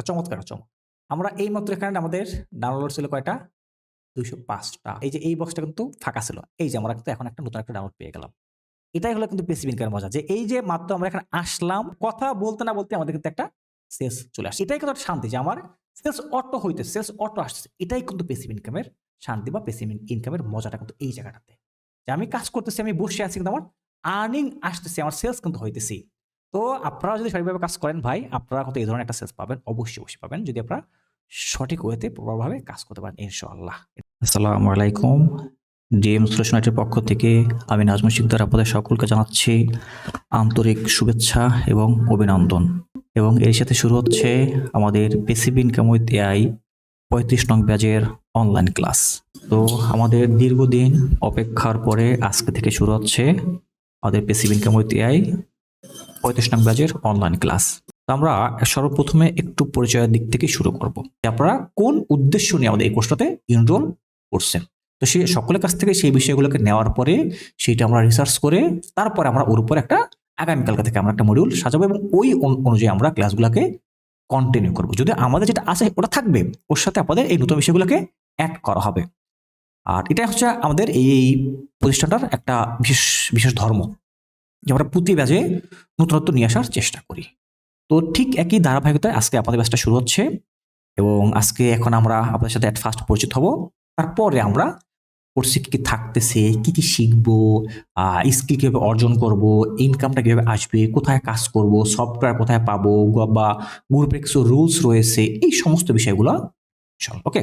একটা চমৎকার চমক। আমরা এইমাত্র এখানে আমাদের ডাউনলোড ছিল কয়টা? ২০৫ টা। এই যে এই বক্সটা কিন্তু ফাঁকা ছিল। এই যে আমরা কিন্তু এখন একটা নতুন একটা ডাউনলোড পেয়ে গেলাম। এটাই হলো কিন্তু পেসিভ ইনকামের মজা। যে এই যে মাত্র আমরা এখানে আসলাম, কথা বলতে না বলতে আমাদের কিন্তু একটা সেলস চলে আসছে। এটাই কিন্তু শান্তি যে আমার সেলস অটো হইতে সেলস অটো আসতেছে। এটাই কিন্তু পেসিভ ইনকামের শান্তি বা পেসিভ ইনকামের মজাটা কিন্তু এই জায়গাটাতে। যে আমি কাজ করতেছি, আমি বসে আছি কিন্তু আমার আর্নিং আসতেছে, আমার সেলস কিন্তু হইতেছি। তো আপনারা যদি সঠিকভাবে কাজ করেন ভাই, আপনারা কিন্তু এই ধরনের একটা সেলস পাবেন। অবশ্যই, অবশ্যই পাবেন। যদি আপনারা সঠিক ওয়েতে প্রপারভাবে কাজ করতে পারেন ইনশাআল্লাহ। আসসালামু আলাইকুম। ডিএম সলিউশন পক্ষ থেকে আমি নাজমুল শিকদার আপনাদের সকলকে জানাচ্ছি আন্তরিক শুভেচ্ছা এবং অভিনন্দন। এবং এর সাথে শুরু হচ্ছে আমাদের পেসিভ ইনকাম উইথ এআই ৩৫ নং ব্যাজের অনলাইন ক্লাস। তো আমাদের দীর্ঘদিন অপেক্ষার পরে আজকে থেকে শুরু হচ্ছে আমাদের পেসিভ ইনকাম উইথ এআই ৩৫ নং ব্যাচের অনলাইন ক্লাস। আমরা সর্বপ্রথমে একটু পরিচয়ের দিক থেকে শুরু করব। আপনারা কোন উদ্দেশ্য নিয়ে আমাদের এই কোর্সটাতে এনরোল করছেন। তো সেই সকলের কাছ থেকে সেই বিষয়গুলোকে নেওয়ার পরে সেইটা আমরা রিসার্চ করে তারপরে আমরা ওর উপর একটা আগামীকালকে থেকে আমরা একটা মডিউল সাজাবো এবং ওই অনুযায়ী আমরা ক্লাসগুলোকে কন্টিনিউ করব। যদি আমাদের যেটা আছে ওটা থাকবে, ওর সাথে আমাদের এই নতুন বিষয়গুলোকে অ্যাড করা হবে। আর এটা হচ্ছে আমাদের এই প্রতিষ্ঠানটার একটা বিশেষ বিশেষ ধর্ম যে আমরা প্রতি ব্যাচে নতুনত্ব নিয়ে আসার চেষ্টা করি। তো ঠিক একই ধারাবাহিকতায় আজকে আপনাদের ব্যাচটা শুরু হচ্ছে এবং আজকে এখন আমরা আপনাদের সাথে অ্যাট ফার্স্ট পরিচিত হব। তারপরে আমরা কোর্সে কী কী থাকতেছে, কী কী শিখব স্কিল কীভাবে অর্জন করব ইনকামটা কীভাবে আসবে, কোথায় কাজ করব সফটওয়্যার কোথায় পাবো, বা গ্রুপের কিছু রুলস রয়েছে, এই সমস্ত বিষয়গুলো ওকে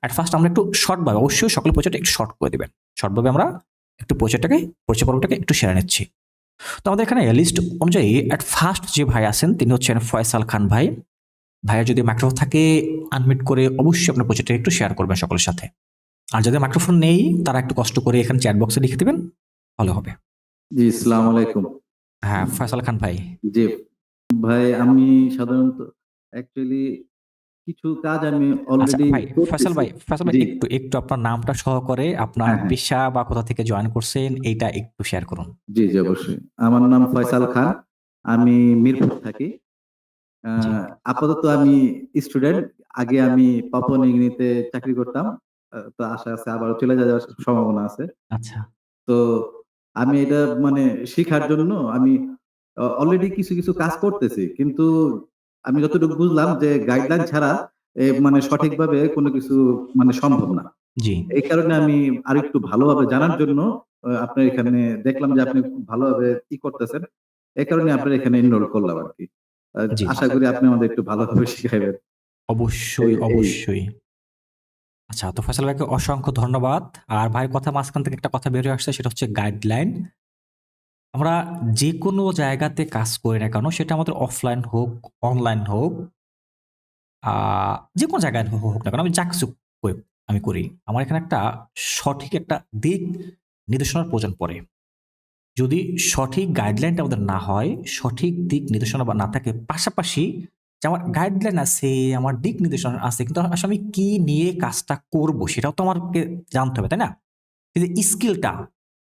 অ্যাট ফার্স্ট আমরা একটু শর্টভাবে অবশ্যই সকলের পরিচয়টা একটু শর্ট করে দেবেন। শর্টভাবে আমরা একটু পরিচয়টাকে পরিচয় পর্বটাকে একটু সেরে নিচ্ছি। তো আমাদের এখানে লিস্ট অনুযায়ী অ্যাট ফার্স্ট যে ভাই আছেন তিনি হচ্ছেন ফয়সাল খান ভাই। ভাইয়ের যদি মাইক্রোফোন থাকে আনমিট করে অবশ্যই আপনার পরিচয়টা একটু শেয়ার করবেন সকলের সাথে। আর যাদের মাইক্রোফোন নেই তারা একটু কষ্ট করে এখানে চ্যাট বক্সে লিখে দেবেন ভালো হবে। জি ইসলাম আলাইকুম। হ্যাঁ ফয়সাল খান ভাই। জি ভাই আমি সাধারণত অ্যাকচুয়ালি কিছু কাজ আমি আচ্ছা অলরেডি ভাই ফয়সাল ভাই ফয়সাল ভাই একটু একটু আপনার নামটা সহ করে আপনার হ্যাঁ, হ্যাঁ। পেশা বা কোথা থেকে জয়েন করছেন এইটা একটু শেয়ার করুন। জি জি অবশ্যই। আমার নাম ফয়সাল খান। আমি মিরপুর থাকি। আপাতত আমি স্টুডেন্ট আগে আমি পাপুয়া নিউগিনিতে চাকরি করতাম। তো আশা আছে আবার চলে যাওয়ার সম্ভাবনা আছে। আচ্ছা। তো আমি এটা মানে শেখার জন্য আমি অলরেডি কিছু কিছু কাজ করতেছি। কিন্তু আমি যতটুকু বুঝলাম যে গাইডলাইন ছাড়া মানে সঠিকভাবে কোনো কিছু মানে সম্ভব না। জি। এই কারণে আমি আরেকটু ভালোভাবে জানার জন্য আপনার এখানে দেখলাম যে আপনি ভালোভাবে কি করতেছেন। এই কারণে আপনার এখানে এনরোল করলাম আর কি। আশা করি আপনি আমাদের একটু ভালোভাবে শিখাইবেন। অবশ্যই অবশ্যই। আচ্ছা তো ফয়সাল ভাইকে অসংখ্য ধন্যবাদ। আর ভাইয়ের কথা মাঝখান থেকে একটা কথা বেরিয়ে আসছে সেটা হচ্ছে গাইডলাইন আমরা যে কোনো জায়গাতে কাজ করি না কেন, সেটা আমাদের অফলাইন হোক অনলাইন হোক যে কোনো জায়গায় হোক না কেন, আমি যা কিছু আমি করি। আমার এখানে একটা সঠিক একটা দিক নির্দেশনার প্রয়োজন পড়ে। যদি সঠিক গাইডলাইনটা আমাদের না হয়, সঠিক দিক নির্দেশনা না থাকে, পাশাপাশি যে আমার গাইডলাইন আছে, আমার দিক নির্দেশনা আছে, কিন্তু আসলে আমি কী নিয়ে কাজটা করব, সেটাও তো আমাকে জানতে হবে, তাই না? যে স্কিলটা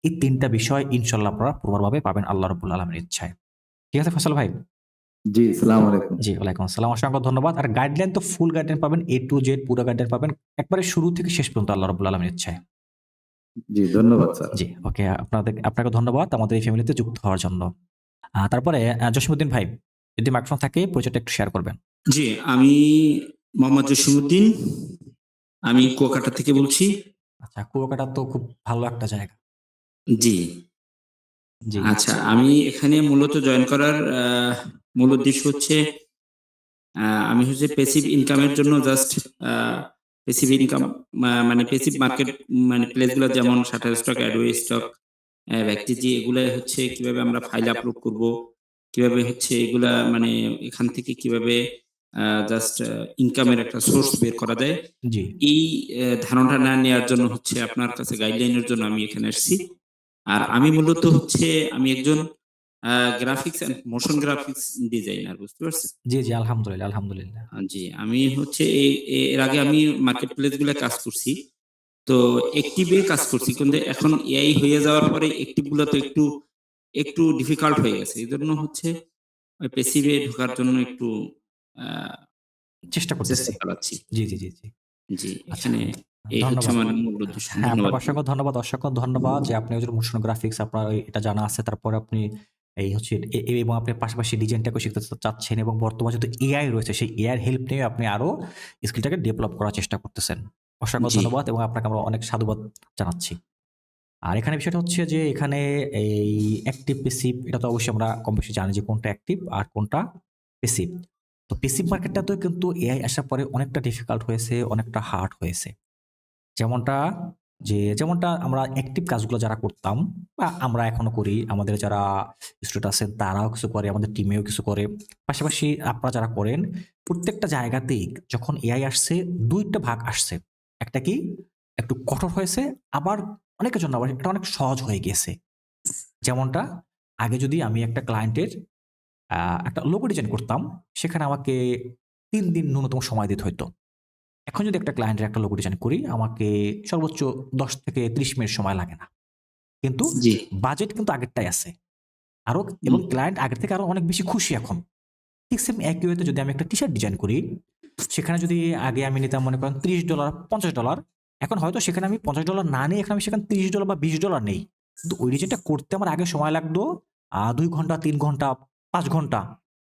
এই তিনটা বিষয় ইনশাল্লাহ আপনারা প্রবলভাবে পাবেন আল্লাহ রবুল আলমের ইচ্ছায়। ঠিক আছে ফসল ভাই? জি সালাম আলাইকুম। জি ওয়ালাইকুম আসসালাম। অসংখ্য ধন্যবাদ। আর গাইডলাইন তো ফুল গাইডলাইন পাবেন এ টু জেড পুরো গাইডলাইন পাবেন একবারে শুরু থেকে শেষ পর্যন্ত আল্লাহ রবুল আলমের ইচ্ছায়। জি ধন্যবাদ স্যার। জি ওকে আপনাদের আপনাকে ধন্যবাদ আমাদের এই ফ্যামিলিতে যুক্ত হওয়ার জন্য। তারপরে আহ, জসিমউদ্দিন ভাই যদি মাইক্রোফোন থাকে পরিচয়টা একটু শেয়ার করবেন। জি আমি মোহাম্মদ জসিমুদ্দিন আমি কুয়াকাটা থেকে বলছি। আচ্ছা কুয়াকাটা তো খুব ভালো একটা জায়গা। জি। জি। আচ্ছা আমি এখানে মূলত জয়েন করার আহ, মূল উদ্দেশ্য হচ্ছে আমি হচ্ছে পেসিভ ইনকামের জন্য জাস্ট পেসিভ ইনকাম মানে পেসিভ মার্কেট মানে প্লেসগুলো যেমন Shutterstock Adobe Stock Vecteezy এগুলো হচ্ছে কীভাবে আমরা ফাইল আপলোড করব কীভাবে হচ্ছে এগুলা মানে এখান থেকে কীভাবে জাস্ট ইনকামের একটা সোর্স বের করা যায়। জি। এই ধারণাটা না নেওয়ার জন্য হচ্ছে আপনার কাছে গাইডলাইনের জন্য আমি এখানে এসেছি আর আমি মূলত হচ্ছে আমি একজন graphics and motion graphics designer বুঝতে পারছেন? জি জি আলহামদুলিল্লাহ আলহামদুলিল্লাহ। জি আমি হচ্ছে এর আগে আমি মার্কেট প্লেসগুলো কাজ করছি। তো একটিভে কাজ করছি কিন্তু এখন এআই হয়ে যাওয়ার পরে একটিভগুলো তো একটু একটু ডিফিকাল্ট হয়ে গেছে। এই জন্য হচ্ছে পেসিভে ঢোকার জন্য একটু আহ, চেষ্টা করতেছি। জি জি জি জি। জি আচ্ছা। এখানে এই হচ্ছে ধন্যবাদ। আমার মূল উদ্দেশ্য। হ্যাঁ ধন্যবাদ। অসংখ্য ধন্যবাদ অসংখ্য ধন্যবাদ যে আপনি মোশন গ্রাফিক্স আপনার এটা জানা আছে তারপরে আপনি এই হচ্ছে এবং আপনি পাশাপাশি ডিজাইনটাকে শিখতে চাচ্ছেন এবং বর্তমানে যেহেতু এআই রয়েছে সেই এআই হেল্প নিয়ে আপনি আরও স্কিলটাকে ডেভেলপ করার চেষ্টা করতেছেন। অসংখ্য ধন্যবাদ এবং আপনাকে আমরা অনেক সাধুবাদ জানাচ্ছি। আর এখানে বিষয়টা হচ্ছে যে এখানে এই অ্যাক্টিভ পেসিভ এটা তো অবশ্যই আমরা কম বেশি জানি যে কোনটা অ্যাক্টিভ আর কোনটা পেসিভ তো পেসিভ মার্কেটটাতেও কিন্তু এআই আসার পরে অনেকটা ডিফিকাল্ট হয়েছে অনেকটা হার্ড হয়েছে। যেমনটা যে, যেমনটা আমরা অ্যাক্টিভ কাজগুলো যারা করতাম বা আমরা এখনও করি, আমাদের যারা স্টুডেন্ট আছেন তারাও কিছু করে, আমাদের টিমেও কিছু করে। পাশাপাশি আপনারা যারা করেন, প্রত্যেকটা জায়গাতেই যখন এআই আসছে, দুইটা ভাগ আসছে। একটা কি একটু কঠোর হয়েছে, আবার অনেকের জন্য আবার এটা অনেক সহজ হয়ে গেছে। যেমনটা, আগে যদি আমি একটা ক্লায়েন্টের একটা লোগো ডিজাইন করতাম, সেখানে আমাকে তিন দিন ন্যূনতম সময় দিতে হতো এখন যদি একটা ক্লায়েন্টের একটা লোগো ডিজাইন করি আমাকে সর্বোচ্চ দশ থেকে ত্রিশ মিনিট সময় লাগে না। কিন্তু বাজেট কিন্তু আগেরটাই আছে। আরও এবং ক্লায়েন্ট আগের থেকে আরও অনেক বেশি খুশি এখন। ঠিক সেম একই ওয়েতে যদি আমি একটা টি শার্ট ডিজাইন করি সেখানে যদি আগে আমি নিতাম মনে করেন ত্রিশ ডলার পঞ্চাশ ডলার এখন হয়তো সেখানে আমি পঞ্চাশ ডলার না নিয়ে এখানে আমি সেখানে ত্রিশ ডলার বা বিশ ডলার নেই। কিন্তু ওই ডিজাইনটা করতে আমার আগে সময় লাগতো আহ, দুই ঘণ্টা তিন ঘণ্টা পাঁচ ঘণ্টা।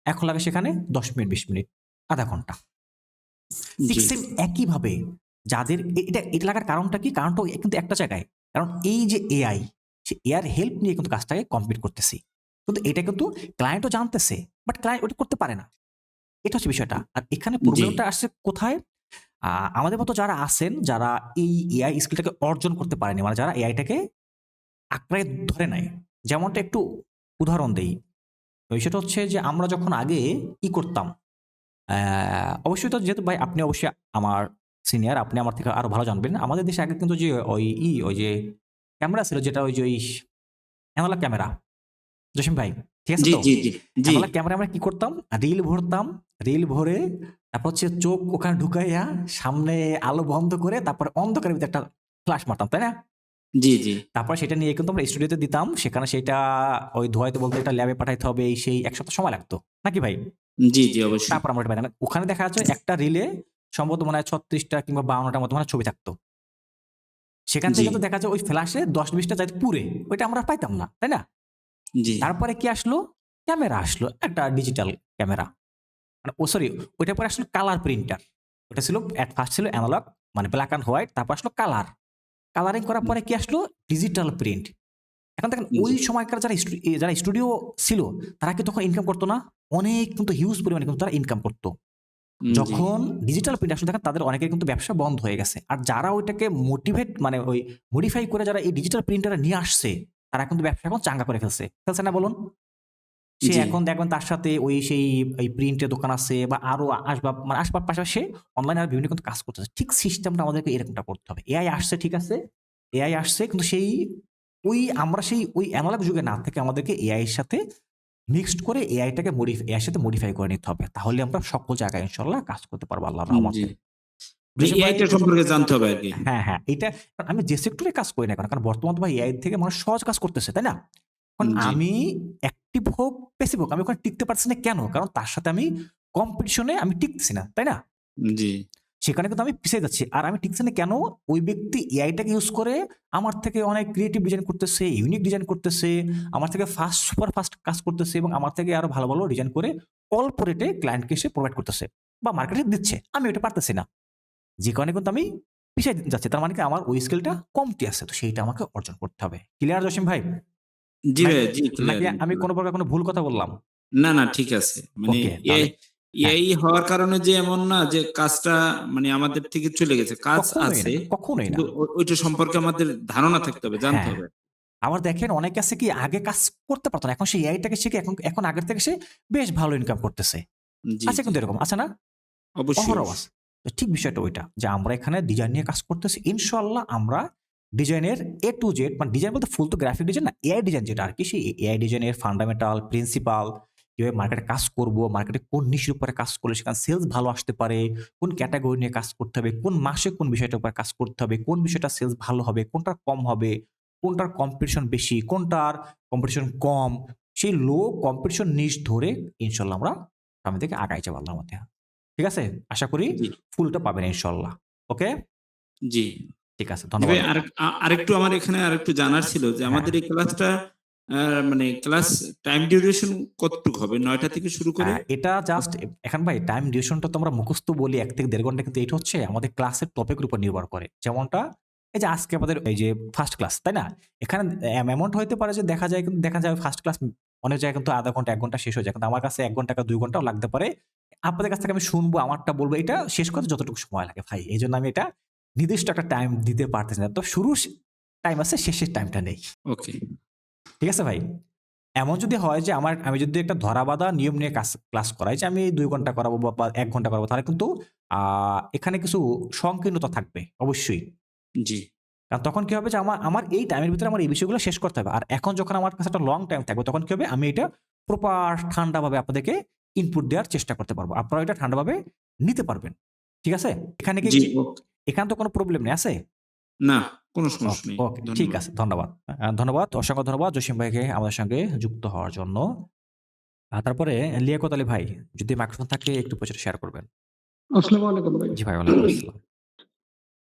এখন লাগে সেখানে দশ মিনিট বিশ মিনিট আধা ঘণ্টা। জি। সেম একইভাবে যাদের এটা এটা লাগার কারণটা কি? কারণটা কিন্তু একটা জায়গায়। কারণ এই যে এআই সে এআর হেল্প নিয়ে কিন্তু কাজটাকে কমপ্লিট করতেছি। কিন্তু এটা কিন্তু ক্লায়েন্টও জানতেছে বাট ক্লায়েন্ট ওটা করতে পারে না। এটা হচ্ছে বিষয়টা। আর এখানে প্রবলেমটা আসছে কোথায়? আহ, আমাদের মতো যারা আছেন যারা এই এআই স্কিলটাকে অর্জন করতে পারেনি মানে যারা এআইটাকে আঁকড়ায় ধরে নাই যেমনটা একটু উদাহরণ দেই। বিষয়টা হচ্ছে যে আমরা যখন আগে কি করতাম অবশ্যই তো যেহেতু ভাই আপনি অবশ্যই আমার সিনিয়র আপনি আমার থেকে আরও ভালো জানবেন। আমাদের দেশে আগে কিন্তু যে ওই ই ওই যে ক্যামেরা ছিল যেটা ওই যে ওই অ্যানালগ ক্যামেরা জসিম ভাই ঠিক আছে তো? অ্যানালগ ক্যামেরা আমরা কি করতাম? রিল ভরতাম রিল ভরে তারপর হচ্ছে চোখ ওখানে ঢুকাইয়া সামনে আলো বন্ধ করে তারপর অন্ধকারের ভিতরে একটা ফ্লাশ মারতাম তাই না? জি জি। তারপর সেটা নিয়ে কিন্তু আমরা স্টুডিওতে দিতাম। সেখানে সেটা ওই ধোয়াইতে বলতে একটা ল্যাবে পাঠাইতে হবে এই সেই এক সপ্তাহ সময় লাগতো। নাকি ভাই? জি জি অবশ্যই। তারপর আমরা বানালাম। ওখানে দেখা যাচ্ছে একটা রিলে সম্ভবত মনে হয় ছত্রিশটা কিংবা বাউন্নটার মতো মানে ছবি থাকতো। সেখান থেকে। তো দেখা যায় ওই ফ্ল্যাশে দশ বিশটা যাইতে পুরে। ওইটা আমরা আর পাইতাম না তাই না? জি। তারপরে কি আসলো? ক্যামেরা আসলো একটা ডিজিটাল ক্যামেরা। মানে ও সরি ওইটা পরে আসলো কালার প্রিন্টার ওটা ছিল অ্যাট ফার্স্ট ছিল অ্যানালগ মানে ব্ল্যাক অ্যান্ড হোয়াইট তারপর আসলো কালার কালারিং করার পরে কি আসলো? ডিজিটাল প্রিন্ট এখন দেখেন ওই সময়কার যারা যারা স্টুডিও ছিল তারা কি তখন ইনকাম করতো না? অনেক কিন্তু হিউজ পরিমাণে কিন্তু তারা ইনকাম করতো। যখন ডিজিটাল প্রিন্ট আসলে দেখেন তাদের অনেকের কিন্তু ব্যবসা বন্ধ হয়ে গেছে। আর যারা ওইটাকে মোটিভেট মানে ওই মডিফাই করে যারা এই ডিজিটাল প্রিন্টারে নিয়ে আসছে তারা কিন্তু ব্যবসা এখন চাঙ্গা করে ফেলছে। ফেলছে না বলুন। সে এখন দেখবেন তার সাথে ওই সেই ওই প্রিন্টের দোকান আছে বা আরও আসবাব মানে আসবাব পাশাপাশি অনলাইনে আর বিভিন্ন কিন্তু কাজ করতেছে। ঠিক সিস্টেমটা আমাদেরকে এরকমটা করতে হবে। এআই আসছে ঠিক আছে? এআই আসছে কিন্তু সেই ওই আমরা সেই ওই অ্যানালগ যুগে না থেকে আমাদেরকে এআই এর সাথে মিক্সড করে এআইটাকে মডিফাই এআই সাথে মডিফাই করে নিতে হবে। তাহলে আমরা সকল জায়গায় ইনশাল্লাহ কাজ করতে পারব আল্লাহ রহমতে। সম্পর্কে জানতে হবে হ্যাঁ হ্যাঁ এটা আমি যে সেক্টরে কাজ করি না কেন? কারণ বর্তমান তো ভাই এআই থেকে মানুষ সহজ কাজ করতেছে তাই না? এখন আমি অ্যাক্টিভ হোক পেসিভ হোক আমি ওখানে টিকতে পারছি না কেন? কারণ তার সাথে আমি কম্পিটিশনে আমি টিকতেছি না তাই না? জি। সেখানে কিন্তু আমি পিছিয়ে যাচ্ছি। আর আমি টিকছি না কেন? ওই ব্যক্তি এআইটাকে ইউজ করে আমার থেকে অনেক ক্রিয়েটিভ ডিজাইন করতেছে ইউনিক ডিজাইন করতেছে আমার থেকে ফাস্ট সুপার ফাস্ট কাজ করতেছে এবং আমার থেকে আরও ভালো ভালো ডিজাইন করে অল্প রেটে ক্লায়েন্টকে সে প্রোভাইড করতেছে বা মার্কেটে দিচ্ছে। আমি ওটা পারতেছি না। যে কারণে কিন্তু আমি পিছিয়ে যাচ্ছি। তার মানে কি আমার ওই স্কিলটা কমতি আছে। তো সেইটা আমাকে অর্জন করতে হবে। ক্লিয়ার জসিম ভাই? জি ভাই জি নাকি আমি কোনো প্রকার কোনো ভুল কথা বললাম? না না ঠিক আছে। মানে তাহলে- হ্যাঁ। হওয়ার কারণে যে এমন না যে কাজটা মানে আমাদের থেকে চলে গেছে কাজ আছে কখনোই না। ওইটা সম্পর্কে আমাদের ধারণা থাকতে হবে জানতে হ্যাঁ। হবে। আবার দেখেন অনেকে আছে কি আগে কাজ করতে পারতো না এখন সে এআইটাকে শিখে এখন এখন আগের থেকে সে বেশ ভালো ইনকাম করতেছে। আছে কিন্তু এরকম আছে না? অবশ্যই ঠিক বিষয়টা ওইটা যে আমরা এখানে ডিজাইন নিয়ে কাজ করতেছি ইনশাল্লাহ আমরা ডিজাইনের এ টু জেড মানে ডিজাইন বলতে ফুল তো গ্রাফিক ডিজাইন না এআই ডিজাইন যেটা আর কি সেই এআই ডিজাইনের ফান্ডামেন্টাল প্রিন্সিপাল কীভাবে মার্কেটে কাজ করব মার্কেটে কোন নিশের উপরে কাজ করলে সেখানে সেলস ভালো আসতে পারে কোন ক্যাটাগরি নিয়ে কাজ করতে হবে কোন মাসে কোন বিষয়টার উপরে কাজ করতে হবে কোন বিষয়টা সেলস ভালো হবে কোনটার কম হবে কোনটার কম্পিটিশন বেশি কোনটার কম্পিটিশন কম সেই লো কম্পিটিশন নিশ ধরে ইনশাল্লাহ আমরা সামনে থেকে আগাই যাব আল্লাহ মতে। ঠিক আছে? আশা করি ফুলটা পাবেন ইনশাল্লাহ। ওকে জি। ঠিক আছে ধন্যবাদ। আরেকটু আমার এখানে আরেকটু জানার ছিল যে আমাদের এই ক্লাসটা মানে ক্লাস টাইম ডিউরেশন কতটুকু হবে? নয়টা থেকে শুরু করে? হ্যাঁ, এটা জাস্ট এখন ভাই টাইম ডিউরেশনটা তো আমরা মুখস্থ বলি এক থেকে দেড় ঘণ্টা কিন্তু এটা হচ্ছে আমাদের ক্লাসের টপিকের উপর নির্ভর করে। যেমনটা এই যে আজকে আমাদের এই যে ফার্স্ট ক্লাস তাই না? এখানে এমনটা হতে পারে যে দেখা যায় কিন্তু দেখা যায় ফার্স্ট ক্লাস অনেক জায়গায় কিন্তু আধা ঘণ্টা এক ঘণ্টা শেষ হয়ে যায়। কিন্তু আমার কাছে এক ঘণ্টা দুই ঘন্টাও লাগতে পারে। আপনাদের কাছ থেকে আমি শুনব আমারটা বলব এটা শেষ করতে যতটুকু সময় লাগে ভাই। এই জন্য আমি এটা নির্দিষ্ট একটা টাইম দিতে পারতেছি না। তো শুরুর টাইম আছে শেষের টাইমটা নেই। ওকে ঠিক আছে ভাই? এমন যদি হয় যে আমার আমি যদি একটা ধরাবাধা নিয়ম নিয়ে কাজ ক্লাস করাই যে আমি দুই ঘণ্টা করাবো বা- এক ঘণ্টা করাবো তাহলে কিন্তু এখানে কিছু সংকীর্ণতা থাকবে অবশ্যই। জি। কারণ তখন কি হবে যে আমার আমার এই টাইমের ভিতরে আমার এই বিষয়গুলো শেষ করতে হবে। আর এখন যখন আমার কাছে একটা লং টাইম থাকবে তখন কি হবে? আমি এটা প্রপার ঠান্ডাভাবে আপনাদেরকে ইনপুট দেওয়ার চেষ্টা করতে পারব। আপনারা এটা ঠান্ডাভাবে নিতে পারবেন। ঠিক আছে? এখানে কি এখানে তো কোনো প্রবলেম নেই আছে? না কোনো সমস্যা নেই। ওকে ঠিক আছে ধন্যবাদ। ধন্যবাদ। অসংখ্য ধন্যবাদ জসিম ভাইকে আমাদের সঙ্গে যুক্ত হওয়ার জন্য। আহ, তারপরে লিয়াকত আলী ভাই যদি মাইক্রোফোন থাকে একটু প্রচার শেয়ার করবেন। আসসালামু আলাইকুম ভাই। জি ভাই ওয়ালাইকুম আসসালাম।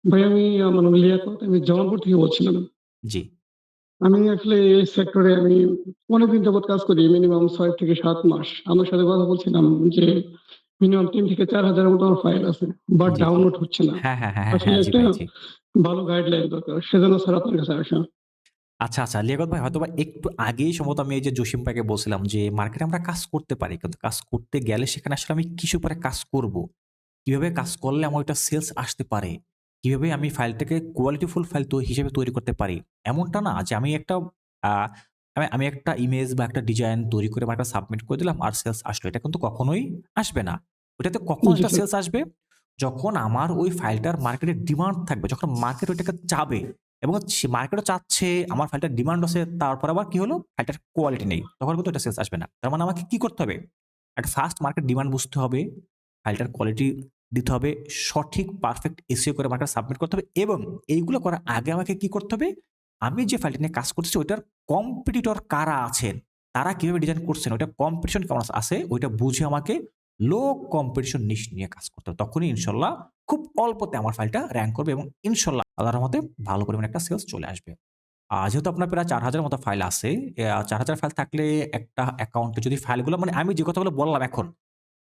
ভাই আমি আমার নাম লিয়াকত আমি জামালপুর থেকে বলছিলাম। জি। আমি আসলে এই সেক্টরে আমি অনেকদিন যাবত কাজ করি মিনিমাম ছয় থেকে সাত মাস। আমার সাথে কথা বলছিলাম যে মিনিমাম তিন থেকে চার হাজারের মতো আমার ফাইল আছে বাট ডাউনলোড হচ্ছে না। হ্যাঁ হ্যাঁ হ্যাঁ আসলে একটা ভালো গাইডলাইন দরকার সেজন্য স্যার আপনার কাছে আসা। আচ্ছা আচ্ছা লিয়াকত ভাই হয়তো একটু আগেই সম্ভবত আমি এই যে জসিম ভাইকে বলছিলাম যে মার্কেটে আমরা কাজ করতে পারি কিন্তু কাজ করতে গেলে সেখানে আসলে আমি কিসের উপরে কাজ করব? কীভাবে কাজ করলে আমার ওইটা সেলস আসতে পারে? কীভাবে আমি ফাইলটাকে কোয়ালিটিফুল ফাইল তো হিসেবে তৈরি করতে পারি? এমনটা না যে আমি একটা আহ, আমি- আমি একটা ইমেজ বা একটা ডিজাইন তৈরি করে একটা সাবমিট করে দিলাম আর সেলস আসলো। এটা কিন্তু কখনোই আসবে না। ওটাতে কখন একটা সেলস আসবে? যখন আমার ওই ফাইলটার মার্কেটে ডিমান্ড থাকবে যখন মার্কেট ওইটাকে চাবে এবং মার্কেটও চাচ্ছে আমার ফাইলটার ডিমান্ড আছে তারপর আবার কি হলো? ফাইলটার কোয়ালিটি নেই। তখন কিন্তু এটা সেলস আসবে না। তার মানে আমাকে কি করতে হবে? একটা ফার্স্ট মার্কেট ডিমান্ড বুঝতে হবে ফাইলটার কোয়ালিটি দিতে হবে সঠিক পারফেক্ট এসিও করে মার্কেট সাবমিট করতে হবে এবং এইগুলো করার আগে আমাকে কি করতে হবে? আমি যে ফাইলটা নিয়ে কাজ করতেছি, ওইটার কম্পিটিটর কারা আছেন? তারা কীভাবে ডিজাইন করছেন? ওইটা কম্পিটিশন কেমন আছে ওইটা বুঝে আমাকে লো কম্পিটিশন নিশ নিয়ে কাজ করতে হবে। তখনই ইনশাল্লাহ খুব অল্পতে আমার ফাইলটা র্যাঙ্ক করবে এবং ইনশাল্লাহ আল্লাহর মতে ভালো পরিমাণে একটা সেলস চলে আসবে। আর যেহেতু আপনার প্রায় চার হাজার মতো ফাইল আছে চার হাজার ফাইল থাকলে একটা অ্যাকাউন্টে যদি ফাইলগুলো মানে আমি যে কথাগুলো বললাম এখন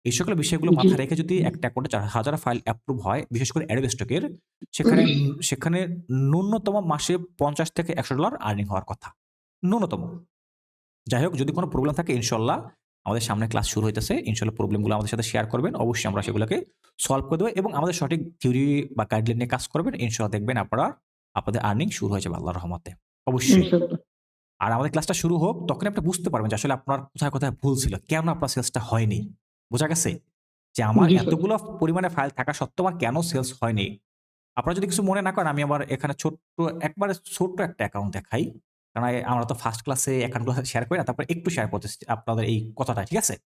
এই সকল বিষয়গুলো মাথায় রেখে যদি একটা অ্যাকাউন্টে চার হাজার ফাইল অ্যাপ্রুভ হয় বিশেষ করে অ্যাডোব স্টকের সেখানে সেখানে ন্যূনতম মাসে পঞ্চাশ থেকে একশো ডলার আর্নিং হওয়ার কথা। ন্যূনতম। যাই হোক যদি কোনো প্রবলেম থাকে ইনশাল্লাহ আমাদের সামনে ক্লাস শুরু হইতেছে। ইনশাল্লাহ প্রবলেমগুলো আমাদের সাথে শেয়ার করবেন। অবশ্যই আমরা সেগুলোকে সলভ করে দেবো এবং আমাদের সঠিক থিওরি বা গাইডলাইন নিয়ে কাজ করবেন। ইনশাল্লাহ দেখবেন আপনারা আপনাদের আর্নিং শুরু হয়ে যাবে আল্লাহর রহমতে। অবশ্যই। আর আমাদের ক্লাসটা শুরু হোক তখন আপনি বুঝতে পারবেন যে আসলে আপনার কোথায় কোথায় ভুল ছিল কেন আপনার সেলসটা হয়নি। বোঝা গেছে যে আমার এতগুলো পরিমাণে ফাইল থাকা সত্ত্বেও আমার কেন সেলস হয়নি? আপনারা যদি কিছু মনে না করেন আমি আমার এখানে ছোট্ট একবারে ছোট্ট একটা অ্যাকাউন্ট দেখাই। কারণ আমরা তো ফার্স্ট ক্লাসে অ্যাকাউন্টগুলো শেয়ার করি না তারপর একটু শেয়ার করতেছি আপনাদের এই কথাটা ঠিক আছে?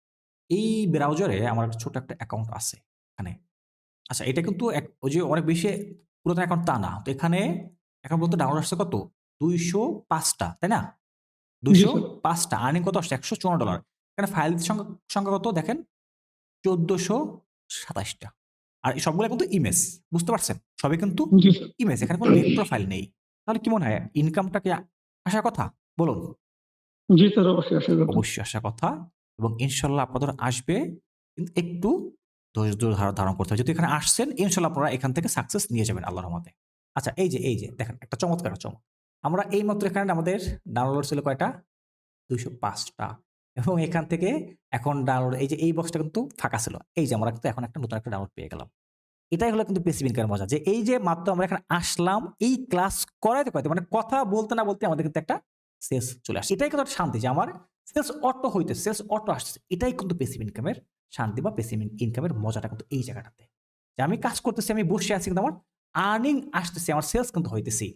এই ব্রাউজারে আমার একটা ছোট একটা অ্যাকাউন্ট আছে এখানে। আচ্ছা এটা কিন্তু এক- ওই যে অনেক বেশি পুরাতন অ্যাকাউন্ট তা না। তো এখানে এখন পর্যন্ত ডাউনলোড আসছে কত? দুইশো পাঁচটা তাই না? দুইশো পাঁচটা আর্নিং কত আসছে? একশো চুয়ান্ন ডলার এখানে ফাইল সংখ্যা কত দেখেন? চোদ্দশো সাতাশটা। আর এই সবগুলো কিন্তু ইমেজ বুঝতে পারছেন? সবই কিন্তু ইমেজ এখানে কোনো নেট প্রোফাইল নেই। তাহলে কি মনে হয় ইনকামটা কি আসার কথা? বলুন। জি স্যার অবশ্যই আশা করব অবশ্যই আসার কথা এবং ইনশাল্লাহ আপনাদের আসবে কিন্তু একটু ধৈর্য ধারণ ধারণ করতে হবে। যদি এখানে আসছেন ইনশাল্লাহ আপনারা এখান থেকে সাকসেস নিয়ে যাবেন আল্লাহর রহমতে। আচ্ছা এই যে এই যে দেখেন একটা চমৎকার চমক আমরা এই মাত্র এখানে আমাদের ডাউনলোড ছিল কয়টা? দুইশো পাঁচটা। এবং এখান থেকে এখন ডাউনলোড এই যে এই বক্সটা কিন্তু ফাঁকা ছিল। এই যে আমরা কিন্তু এখন একটা নতুন একটা ডাউনলোড পেয়ে গেলাম। এটাই হলো কিন্তু পেসিভ ইনকামের মজা যে এই যে মাত্র আমরা এখানে আসলাম, এই ক্লাস করাইতে করাইতে মানে কথা বলতে না বলতে আমাদের কিন্তু একটা সেলস চলে আসছে। এটাই কিন্তু একটা শান্তি যে আমার সেলস অটো হইতে সেলস অটো আসছে এটাই কিন্তু পেসিভ ইনকামের শান্তি বা পেসিভ ইনকামের মজাটা কিন্তু এই জায়গাটাতে। যে আমি কাজ করতেছি, আমি বসে আছি কিন্তু আমার আর্নিং আসতেছে, আমার সেলস কিন্তু হইতেছি।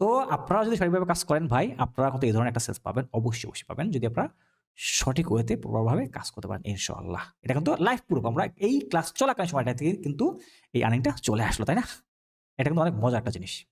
তো আপনারা যদি সঠিকভাবে কাজ করেন ভাই, আপনারা কিন্তু এই ধরনের একটা সেলস পাবেন, অবশ্যই অবশ্যই পাবেন। যদি আপনারা সঠিক ওয়েতে প্রভাবে কাজ করতে পারেন ইনশাল্লাহ এটা কিন্তু লাইফ প্রুফ আমরা এই ক্লাস চলাকালীন সময়টা থেকে কিন্তু এই আর্নিংটা চলে আসলো, তাই না? এটা কিন্তু অনেক মজার একটা জিনিস।